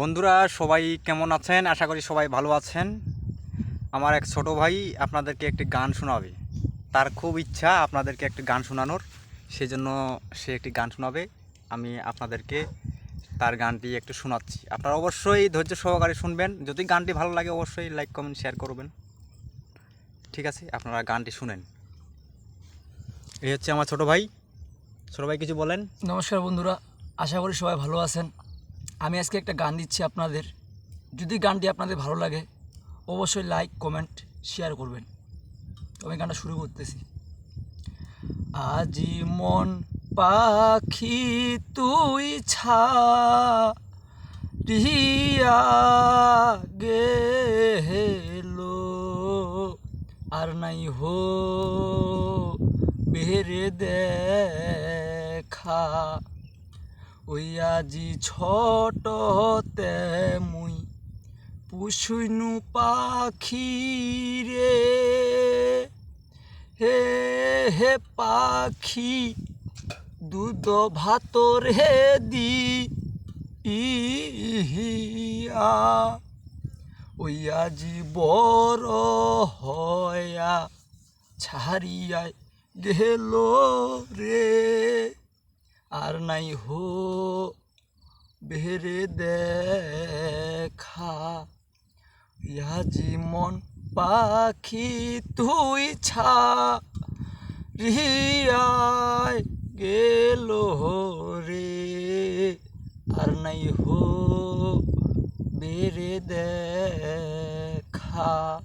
বন্ধুরা, সবাই কেমন আছেন? আশা করি সবাই ভালো আছেন। আমার এক ছোট ভাই আপনাদেরকে একটি গান শোনাবে। তার খুব ইচ্ছা আপনাদেরকে একটি গান শোনানোর। সেজন্য সে একটি গান শোনাবে। আমি আপনাদেরকে তার গানটি একটু শোনাচ্ছি। আপনারা অবশ্যই ধৈর্য সহকারে শুনবেন। যদি গানটি ভালো লাগে, অবশ্যই লাইক, কমেন্ট, শেয়ার করবেন। ঠিক আছে, আপনারা গানটি শুনেন। এই হচ্ছে আমার ছোট ভাই। ছোট ভাই, কিছু বলেন? নমস্কার বন্ধুরা। আশা করি সবাই ভালো আছেন। আমি আজকে একটা গান দিচ্ছি আপনাদের। যদি গানটি আপনাদের ভালো লাগে, অবশ্যই লাইক কমেন্ট শেয়ার করবেন। আমি গানটা শুরু করতেছি। আজি মন পাখি তুই ছা রিয়া গেলো, আর নাই হো বেরে দেখা। ওই আজি ছোট হতে মুই পুষুইনু পাখি রে। হে হে পাখি, দুধ ভাত হে দি ইহিয়া ওই আজি বড় হয়া ছাড়িয়ায় গেল রে। আর নাই হো বেরে দেখা। ইয়াজি মন পাখি তুই ছা রিয়ায় গেল রে। আর নাই হো বেরে দেখা।